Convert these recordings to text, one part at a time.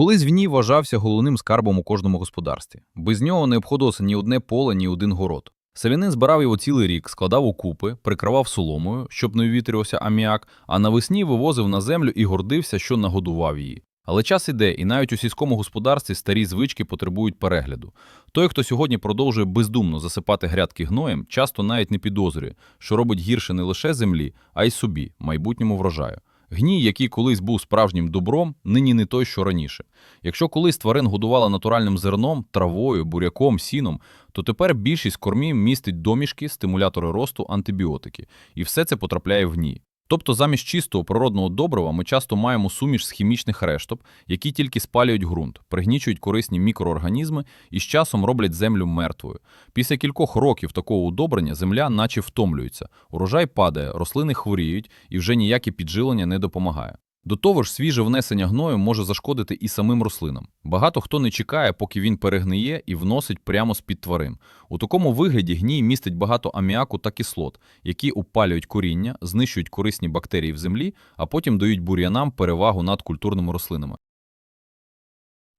Колись гній вважався головним скарбом у кожному господарстві. Без нього не обходилося ні одне поле, ні один город. Селянин збирав його цілий рік, складав у купи, прикривав соломою, щоб не увітрювався аміак, а навесні вивозив на землю і гордився, що нагодував її. Але час іде, і навіть у сільському господарстві старі звички потребують перегляду. Той, хто сьогодні продовжує бездумно засипати грядки гноєм, часто навіть не підозрює, що робить гірше не лише землі, а й собі, майбутньому врожаю. Гній, який колись був справжнім добром, нині не той, що раніше. Якщо колись тварин годувала натуральним зерном, травою, буряком, сіном, то тепер більшість кормів містить домішки, стимулятори росту, антибіотики, і все це потрапляє в гній. Тобто замість чистого природного добрива ми часто маємо суміш з хімічних решток, які тільки спалюють ґрунт, пригнічують корисні мікроорганізми і з часом роблять землю мертвою. Після кількох років такого удобрення земля наче втомлюється, урожай падає, рослини хворіють і вже ніяке піджилення не допомагає. До того ж, свіже внесення гною може зашкодити і самим рослинам. Багато хто не чекає, поки він перегниє і вносить прямо з-під тварин. У такому вигляді гній містить багато аміаку та кислот, які упалюють коріння, знищують корисні бактерії в землі, а потім дають бур'янам перевагу над культурними рослинами.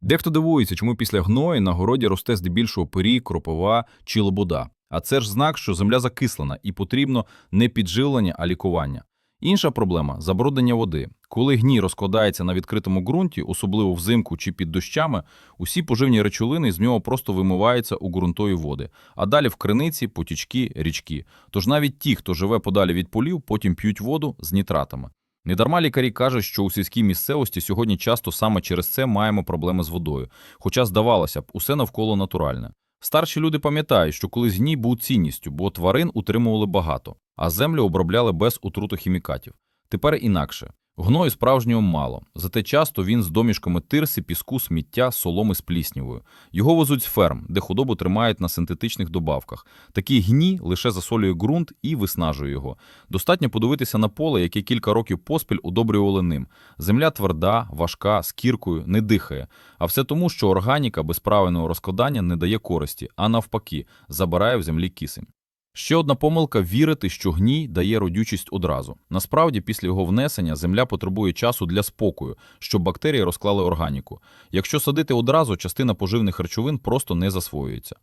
Дехто дивується, чому після гною на городі росте здебільшого пирій, кропова чи лобода. А це ж знак, що земля закислена і потрібно не підживлення, а лікування. Інша проблема забруднення води. Коли гній розкладається на відкритому ґрунті, особливо взимку чи під дощами, усі поживні речовини з нього просто вимиваються у ґрунтові води, а далі в криниці, потічки, річки. Тож навіть ті, хто живе подалі від полів, потім п'ють воду з нітратами. Недарма лікарі кажуть, що у сільській місцевості сьогодні часто саме через це маємо проблеми з водою. Хоча, здавалося б, усе навколо натуральне. Старші люди пам'ятають, що колись гній був цінністю, бо тварин утримували багато, а землю обробляли без утрутохімікатів. Тепер інакше. Гною справжнього мало, зате часто він з домішками тирси, піску, сміття, соломи з пліснявою. Його везуть з ферм, де худобу тримають на синтетичних добавках. Такий гній лише засолює ґрунт і виснажує його. Достатньо подивитися на поле, яке кілька років поспіль удобрювали ним. Земля тверда, важка, з кіркою, не дихає. А все тому, що органіка без правильного розкладання не дає користі, а навпаки, забирає в землі кисень. Ще одна помилка вірити, що гній дає родючість одразу. Насправді, після його внесення земля потребує часу для спокою, щоб бактерії розклали органіку. Якщо садити одразу, частина поживних речовин просто не засвоюється.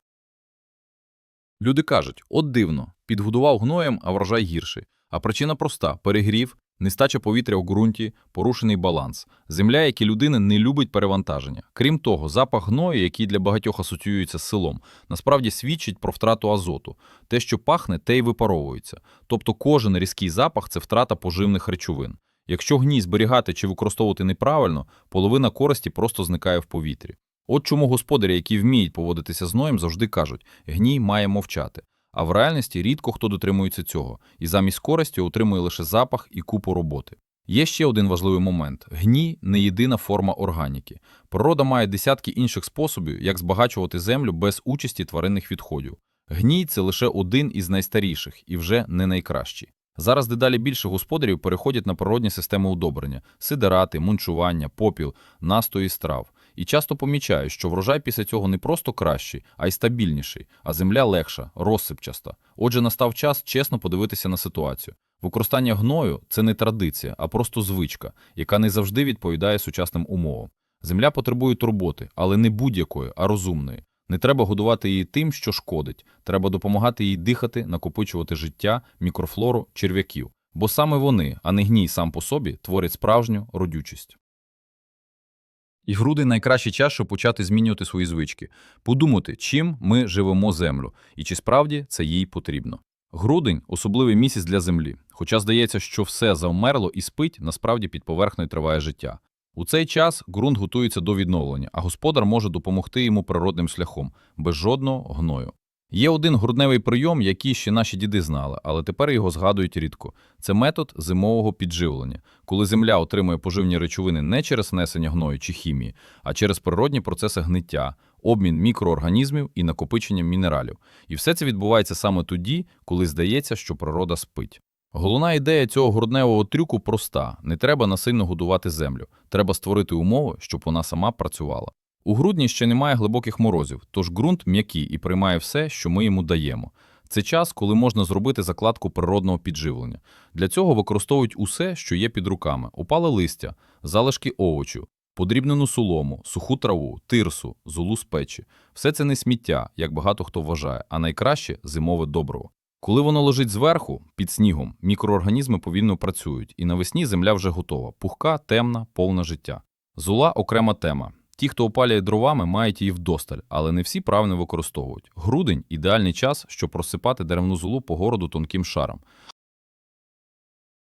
Люди кажуть: от дивно, підгодував гноєм, а врожай гірший. А причина проста: перегрів, нестача повітря у ґрунті, порушений баланс. Земля, як і людина, не любить перевантаження. Крім того, запах гною, який для багатьох асоціюється з селом, насправді свідчить про втрату азоту. Те, що пахне, те й випаровується. Тобто кожен різкий запах це втрата поживних речовин. Якщо гній зберігати чи використовувати неправильно, половина користі просто зникає в повітрі. От чому господарі, які вміють поводитися з гноєм, завжди кажуть, гній має мовчати. А в реальності рідко хто дотримується цього, і замість користі отримує лише запах і купу роботи. Є ще один важливий момент: гній не єдина форма органіки. Природа має десятки інших способів, як збагачувати землю без участі тваринних відходів. Гній це лише один із найстаріших і вже не найкращий. Зараз дедалі більше господарів переходять на природні системи удобрення: сидерати, мунчування, попіл, настої страв. І часто помічають, що врожай після цього не просто кращий, а й стабільніший, а земля легша, розсипчаста. Отже, настав час чесно подивитися на ситуацію. Використання гною це не традиція, а просто звичка, яка не завжди відповідає сучасним умовам. Земля потребує турботи, але не будь-якої, а розумної. Не треба годувати її тим, що шкодить. Треба допомагати їй дихати, накопичувати життя, мікрофлору, черв'яків. Бо саме вони, а не гній сам по собі, творять справжню родючість. І груди найкращий час, щоб почати змінювати свої звички, подумати, чим ми живемо землю, і чи справді це їй потрібно. Грудень особливий місяць для землі. Хоча здається, що все завмерло і спить, насправді під поверхнею триває життя. У цей час ґрунт готується до відновлення, а господар може допомогти йому природним шляхом, без жодного гною. Є один грудневий прийом, який ще наші діди знали, але тепер його згадують рідко. Це метод зимового підживлення, коли земля отримує поживні речовини не через внесення гною чи хімії, а через природні процеси гниття, обмін мікроорганізмів і накопичення мінералів. І все це відбувається саме тоді, коли здається, що природа спить. Головна ідея цього грудневого трюку проста: не треба насильно годувати землю, треба створити умови, щоб вона сама працювала. У грудні ще немає глибоких морозів, тож ґрунт м'який і приймає все, що ми йому даємо. Це час, коли можна зробити закладку природного підживлення. Для цього використовують усе, що є під руками: упале листя, залишки овочів, подрібнену солому, суху траву, тирсу, золу з печі. Все це не сміття, як багато хто вважає, а найкраще зимове добриво. Коли воно лежить зверху, під снігом, мікроорганізми повільно працюють, і навесні земля вже готова, пухка, темна, повна життя. Зола – окрема тема. Ті, хто опалює дровами, мають її вдосталь, але не всі правильно використовують. Грудень – ідеальний час, щоб розсипати деревну золу по городу тонким шаром.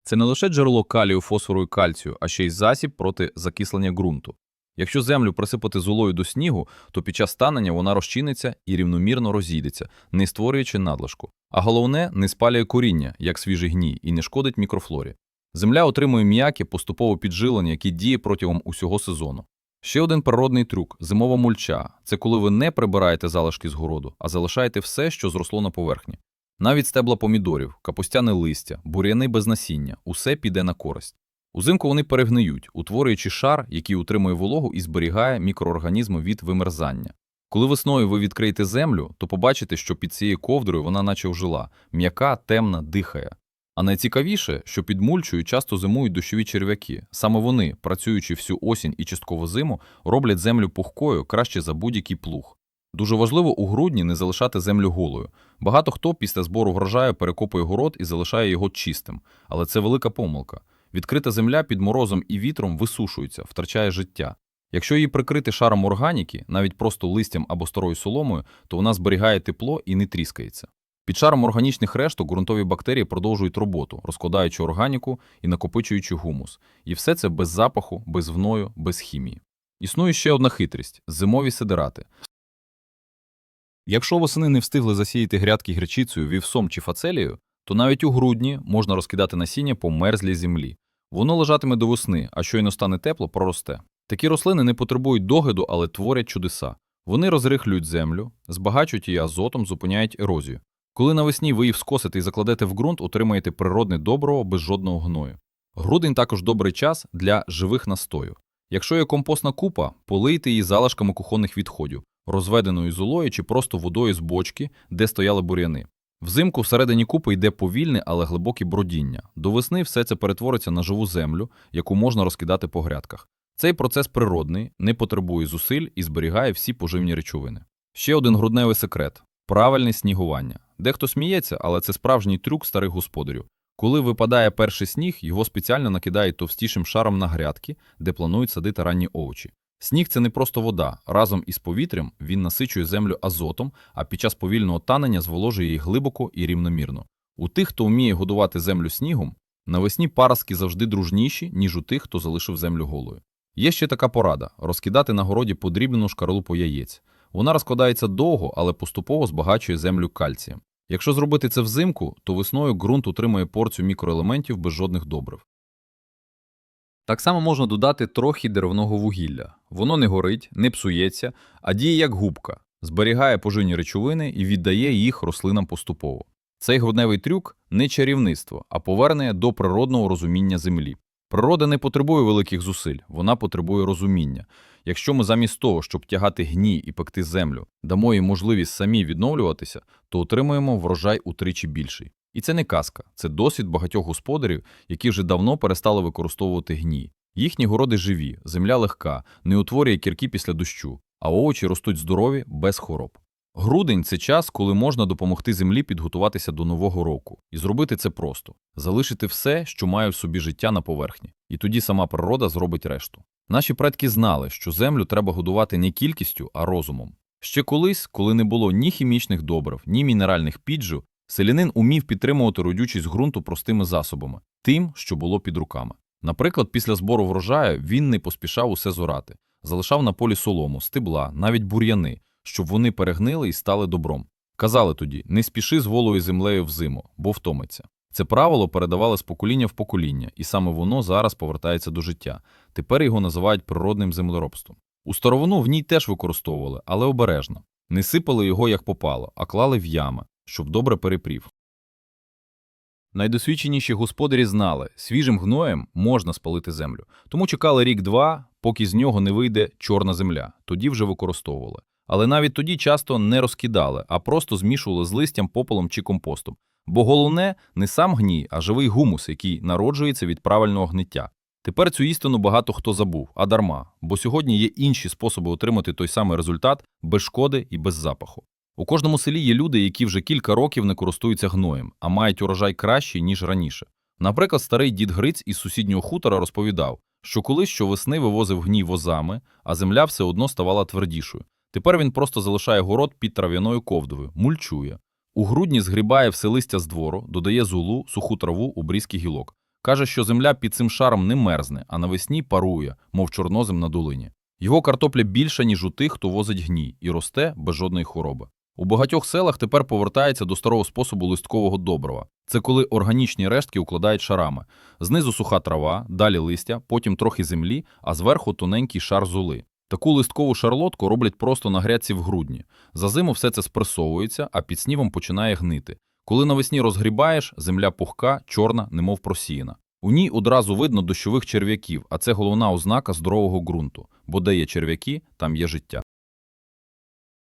Це не лише джерело калію, фосфору і кальцію, а ще й засіб проти закислення ґрунту. Якщо землю присипати золою до снігу, то під час танення вона розчиниться і рівномірно розійдеться, не створюючи надлишку. А головне, не спалює коріння, як свіжий гній, і не шкодить мікрофлорі. Земля отримує м'яке поступове піджилення, яке діє протягом усього сезону. Ще один природний трюк зимова мульча це коли ви не прибираєте залишки з городу, а залишаєте все, що зросло на поверхні. Навіть стебла помідорів, капустяне листя, бур'яни без насіння усе піде на користь. Узимку вони перегниють, утворюючи шар, який утримує вологу і зберігає мікроорганізми від вимерзання. Коли весною ви відкриєте землю, то побачите, що під цією ковдрою вона наче вжила, м'яка, темна, дихає. А найцікавіше, що під мульчою часто зимують дощові черв'яки. Саме вони, працюючи всю осінь і частково зиму, роблять землю пухкою краще за будь-який плуг. Дуже важливо у грудні не залишати землю голою. Багато хто після збору врожаю перекопує город і залишає його чистим, але це велика помилка. Відкрита земля під морозом і вітром висушується, втрачає життя. Якщо її прикрити шаром органіки, навіть просто листям або старою соломою, то вона зберігає тепло і не тріскається. Під шаром органічних решток ґрунтові бактерії продовжують роботу, розкладаючи органіку і накопичуючи гумус. І все це без запаху, без вною, без хімії. Існує ще одна хитрість зимові сидирати. Якщо восени не встигли засіяти грядки гречицею, вівсом чи фацелією, то навіть у грудні можна розкидати насіння по мерзлій землі. Воно лежатиме до весни, а щойно стане тепло, проросте. Такі рослини не потребують догляду, але творять чудеса. Вони розрихлюють землю, збагачують її азотом, зупиняють ерозію. Коли навесні ви їх скосите і закладете в ґрунт, отримаєте природне доброго без жодного гною. Грудень також добрий час для живих настою. Якщо є компостна купа, полийте її залишками кухонних відходів, розведеною золою чи просто водою з бочки, де стояли бур'яни. Взимку всередині купи йде повільне, але глибоке бродіння. До весни все це перетвориться на живу землю, яку можна розкидати по грядках. Цей процес природний, не потребує зусиль і зберігає всі поживні речовини. Ще один грудневий секрет правильне снігування. Дехто сміється, але це справжній трюк старих господарів. Коли випадає перший сніг, його спеціально накидають товстішим шаром на грядки, де планують садити ранні овочі. Сніг це не просто вода. Разом із повітрям він насичує землю азотом, а під час повільного танення зволожує її глибоко і рівномірно. У тих, хто вміє годувати землю снігом, навесні паростки завжди дружніші, ніж у тих, хто залишив землю голою. Є ще така порада розкидати на городі подрібнену шкаралупу яєць. Вона розкладається довго, але поступово збагачує землю кальцієм. Якщо зробити це взимку, то весною ґрунт утримує порцію мікроелементів без жодних добрив. Так само можна додати трохи деревного вугілля. Воно не горить, не псується, а діє як губка, зберігає поживні речовини і віддає їх рослинам поступово. Цей грудневий трюк не чарівництво, а повернення до природного розуміння землі. Природа не потребує великих зусиль, вона потребує розуміння. Якщо ми замість того, щоб тягати гній і пекти землю, дамо їй можливість самі відновлюватися, то отримуємо врожай утричі більший. І це не казка, це досвід багатьох господарів, які вже давно перестали використовувати гній. Їхні городи живі, земля легка, не утворює кірки після дощу, а овочі ростуть здорові, без хвороб. Грудень це час, коли можна допомогти землі підготуватися до нового року. І зробити це просто залишити все, що має в собі життя на поверхні, і тоді сама природа зробить решту. Наші предки знали, що землю треба годувати не кількістю, а розумом. Ще колись, коли не було ні хімічних добрив, ні мінеральних піджив, селянин умів підтримувати родючість ґрунту простими засобами, тим, що було під руками. Наприклад, після збору врожаю він не поспішав усе зорати, залишав на полі солому, стебла, навіть бур'яни, щоб вони перегнили і стали добром. Казали тоді: не спіши з голою землею в зиму, бо втомиться. Це правило передавали з покоління в покоління, і саме воно зараз повертається до життя. Тепер його називають природним землеробством. У старовину в ній теж використовували, але обережно. Не сипали його як попало, а клали в ями, щоб добре перепрів. Найдосвідченіші господарі знали, свіжим гноєм можна спалити землю, тому чекали рік-два, поки з нього не вийде чорна земля, тоді вже використовували. Але навіть тоді часто не розкидали, а просто змішували з листям, попелом чи компостом. Бо головне не сам гній, а живий гумус, який народжується від правильного гниття. Тепер цю істину багато хто забув, а дарма, бо сьогодні є інші способи отримати той самий результат без шкоди і без запаху. У кожному селі є люди, які вже кілька років не користуються гноєм, а мають урожай кращий, ніж раніше. Наприклад, старий дід Гриць із сусіднього хутора розповідав, що колись щовесни вивозив гній возами, а земля все одно ставала твердішою. Тепер він просто залишає город під трав'яною ковдовою, мульчує. У грудні згрібає все листя з двору, додає зулу, суху траву, обрізки гілок. Каже, що земля під цим шаром не мерзне, а навесні парує, мов чорнозем на долині. Його картопля більша, ніж у тих, хто возить гній, і росте без жодної хвороби. У багатьох селах тепер повертається до старого способу листкового добрива. Це коли органічні рештки укладають шарами. Знизу суха трава, далі листя, потім трохи землі, а зверху тоненький шар золи. Таку листкову шарлотку роблять просто на грядці в грудні. За зиму все це спресовується, а під снівом починає гнити. Коли навесні розгрібаєш, земля пухка, чорна, немов просіяна. У ній одразу видно дощових черв'яків, а це головна ознака здорового ґрунту, бо де є черв'яки, там є життя.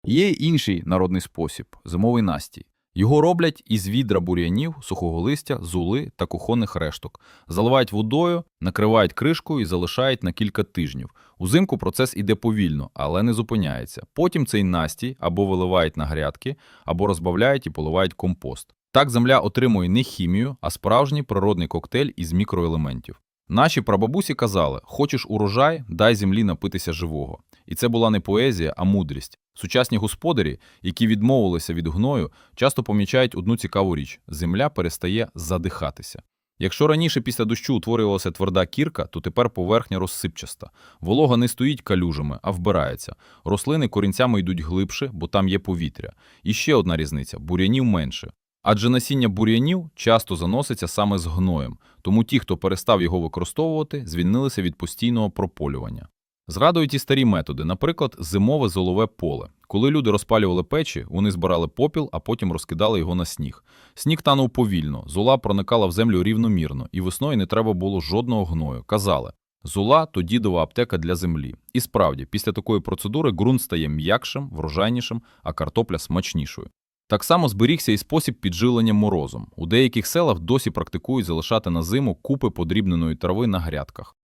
Є інший народний спосіб зимовий настій. Його роблять із відра бур'янів, сухого листя, зули та кухонних решток. Заливають водою, накривають кришкою і залишають на кілька тижнів. Узимку процес іде повільно, але не зупиняється. Потім цей настій або виливають на грядки, або розбавляють і поливають компост. Так земля отримує не хімію, а справжній природний коктейль із мікроелементів. Наші прабабусі казали: хочеш урожай, дай землі напитися живого. І це була не поезія, а мудрість. Сучасні господарі, які відмовилися від гною, часто помічають одну цікаву річ: земля перестає задихатися. Якщо раніше після дощу утворювалася тверда кірка, то тепер поверхня розсипчаста. Волога не стоїть калюжами, а вбирається. Рослини корінцями йдуть глибше, бо там є повітря. І ще одна різниця бур'янів менше. Адже насіння бур'янів часто заноситься саме з гноєм, тому ті, хто перестав його використовувати, звільнилися від постійного прополювання. Згадують і старі методи, наприклад, зимове золове поле. Коли люди розпалювали печі, вони збирали попіл, а потім розкидали його на сніг. Сніг танув повільно, зола проникала в землю рівномірно, і весною не треба було жодного гною. Казали, зола то дідова аптека для землі. І справді, після такої процедури ґрунт стає м'якшим, врожайнішим, а картопля смачнішою. Так само зберігся і спосіб піджилення морозом. У деяких селах досі практикують залишати на зиму купи подрібненої трави на грядках.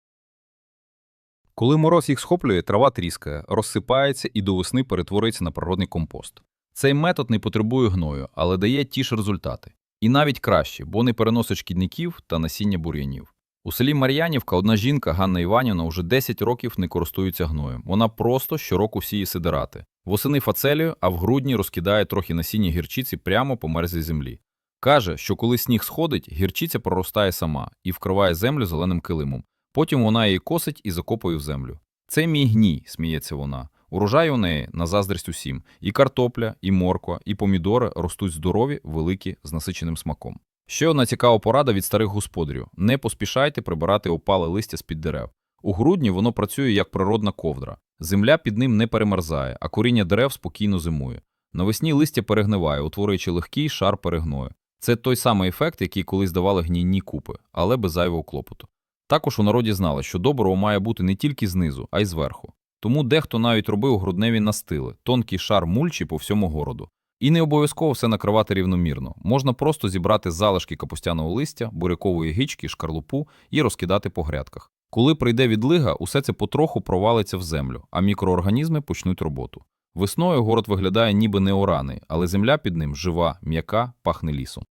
Коли мороз їх схоплює, трава тріскає, розсипається і до весни перетворюється на природний компост. Цей метод не потребує гною, але дає ті ж результати. І навіть краще, бо не переносить шкідників та насіння бур'янів. У селі Мар'янівка одна жінка Ганна Іванівна вже 10 років не користується гноєм. Вона просто щороку сіє сидирати. Восени фацелію, а в грудні розкидає трохи насіння гірчиці прямо по мерзлій землі. Каже, що коли сніг сходить, гірчиця проростає сама і вкриває землю зеленим килимом. Потім вона її косить і закопує в землю. Це мій гній, сміється вона. Урожай у неї на заздрість усім. І картопля, і морква, і помідори ростуть здорові, великі, з насиченим смаком. Ще одна цікава порада від старих господарів: не поспішайте прибирати опале листя з-під дерев. У грудні воно працює як природна ковдра. Земля під ним не перемерзає, а коріння дерев спокійно зимує. Навесні листя перегниває, утворюючи легкий шар перегною. Це той самий ефект, який колись давали гнійні купи, але без зайвого клопоту. Також у народі знали, що добриво має бути не тільки знизу, а й зверху. Тому дехто навіть робив грудневі настили, тонкий шар мульчі по всьому городу. І не обов'язково все накривати рівномірно. Можна просто зібрати залишки капустяного листя, бурякової гічки, шкарлупу і розкидати по грядках. Коли прийде відлига, усе це потроху провалиться в землю, а мікроорганізми почнуть роботу. Весною город виглядає ніби не ораний, але земля під ним жива, м'яка, пахне лісом.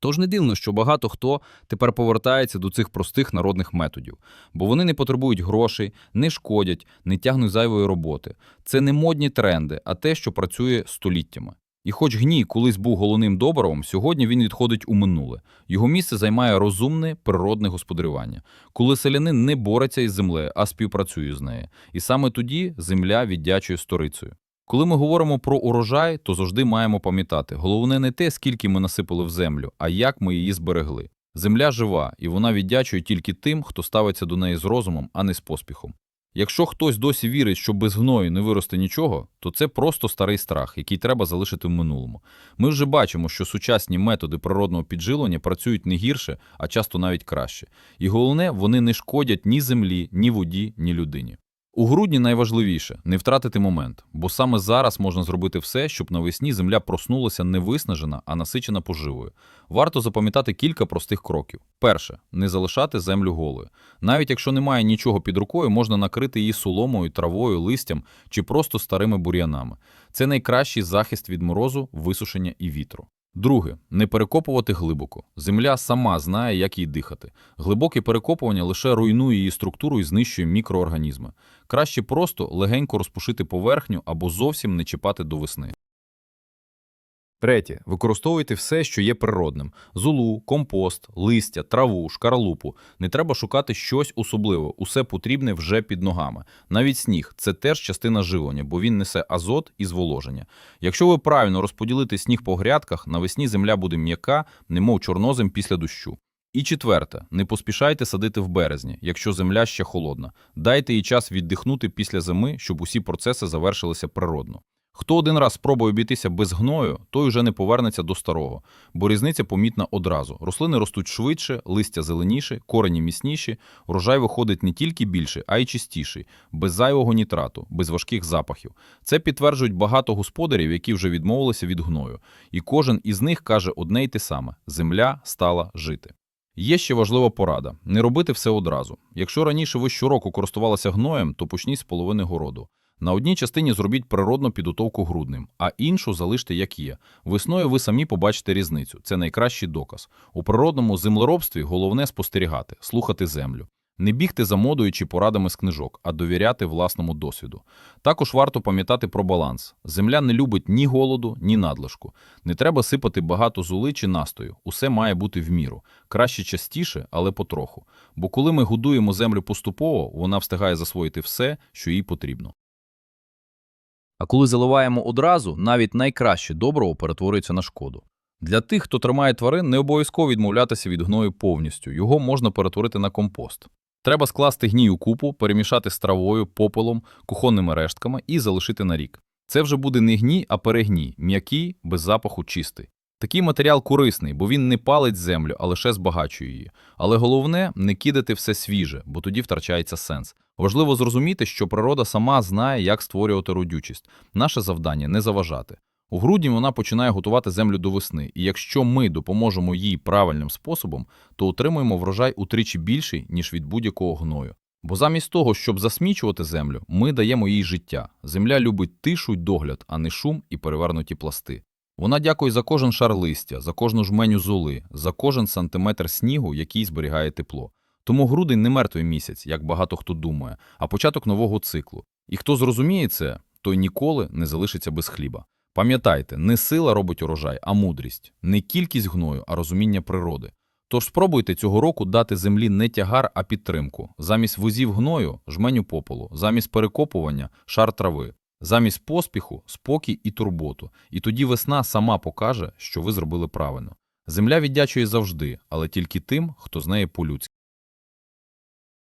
Тож не дивно, що багато хто тепер повертається до цих простих народних методів, бо вони не потребують грошей, не шкодять, не тягнуть зайвої роботи. Це не модні тренди, а те, що працює століттями. І хоч гній колись був головним добривом, сьогодні він відходить у минуле. Його місце займає розумне природне господарювання, коли селянин не бореться із землею, а співпрацює з нею. І саме тоді земля віддячує сторицею. Коли ми говоримо про урожай, то завжди маємо пам'ятати, головне не те, скільки ми насипали в землю, а як ми її зберегли. Земля жива, і вона віддячує тільки тим, хто ставиться до неї з розумом, а не з поспіхом. Якщо хтось досі вірить, що без гною не виросте нічого, то це просто старий страх, який треба залишити в минулому. Ми вже бачимо, що сучасні методи природного піджилення працюють не гірше, а часто навіть краще. І головне, вони не шкодять ні землі, ні воді, ні людині. У грудні найважливіше не втратити момент, бо саме зараз можна зробити все, щоб навесні земля проснулася не виснажена, а насичена поживою. Варто запам'ятати кілька простих кроків. Перше не залишати землю голою. Навіть якщо немає нічого під рукою, можна накрити її соломою, травою, листям чи просто старими бур'янами. Це найкращий захист від морозу, висушення і вітру. Друге не перекопувати глибоко. Земля сама знає, як їй дихати. Глибоке перекопування лише руйнує її структуру і знищує мікроорганізми. Краще просто легенько розпушити поверхню або зовсім не чіпати до весни. Третє. Використовуйте все, що є природним: золу, компост, листя, траву, шкаралупу. Не треба шукати щось особливе. Усе потрібне вже під ногами. Навіть сніг це теж частина живлення, бо він несе азот і зволоження. Якщо ви правильно розподілите сніг по грядках, навесні земля буде м'яка, немов чорнозем після дощу. І четверте, не поспішайте садити в березні, якщо земля ще холодна. Дайте їй час віддихнути після зими, щоб усі процеси завершилися природно. Хто один раз спробує обійтися без гною, той уже не повернеться до старого, бо різниця помітна одразу. Рослини ростуть швидше, листя зеленіше, корені міцніші, урожай виходить не тільки більший, а й чистіший, без зайвого нітрату, без важких запахів. Це підтверджують багато господарів, які вже відмовилися від гною. І кожен із них каже одне й те саме: земля стала жити. Є ще важлива порада: не робити все одразу. Якщо раніше ви щороку користувалися гноєм, то почніть з половини городу. На одній частині зробіть природну підготовку грудним, а іншу залиште як є. Весною ви самі побачите різницю. Це найкращий доказ. У природному землеробстві головне спостерігати, слухати землю. Не бігти за модою чи порадами з книжок, а довіряти власному досвіду. Також варто пам'ятати про баланс. Земля не любить ні голоду, ні надлишку. Не треба сипати багато зули чи настою. Усе має бути в міру. Краще частіше, але потроху. Бо коли ми годуємо землю поступово, вона встигає засвоїти все, що їй потрібно. А коли заливаємо одразу, навіть найкраще добриво перетворюється на шкоду. Для тих, хто тримає тварин, не обов'язково відмовлятися від гною повністю. Його можна перетворити на компост. Треба скласти гній у купу, перемішати з травою, попелом, кухонними рештками і залишити на рік. Це вже буде не гній, а перегній, м'який, без запаху чистий. Такий матеріал корисний, бо він не палить землю, а лише збагачує її. Але головне не кидати все свіже, бо тоді втрачається сенс. Важливо зрозуміти, що природа сама знає, як створювати родючість. Наше завдання не заважати. У грудні вона починає готувати землю до весни, і якщо ми допоможемо їй правильним способом, то отримуємо врожай утричі більший, ніж від будь-якого гною. Бо замість того, щоб засмічувати землю, ми даємо їй життя. Земля любить тишу й догляд, а не шум і перевернуті пласти. Вона дякує за кожен шар листя, за кожну жменю золи, за кожен сантиметр снігу, який зберігає тепло. Тому грудень не мертвий місяць, як багато хто думає, а початок нового циклу. І хто зрозуміє це, той ніколи не залишиться без хліба. Пам'ятайте, не сила робить урожай, а мудрість, не кількість гною, а розуміння природи. Тож спробуйте цього року дати землі не тягар, а підтримку. Замість возів гною жменю попелу, замість перекопування шар трави, замість поспіху спокій і турботу. І тоді весна сама покаже, що ви зробили правильно. Земля віддячує завжди, але тільки тим, хто з неї по-людськи.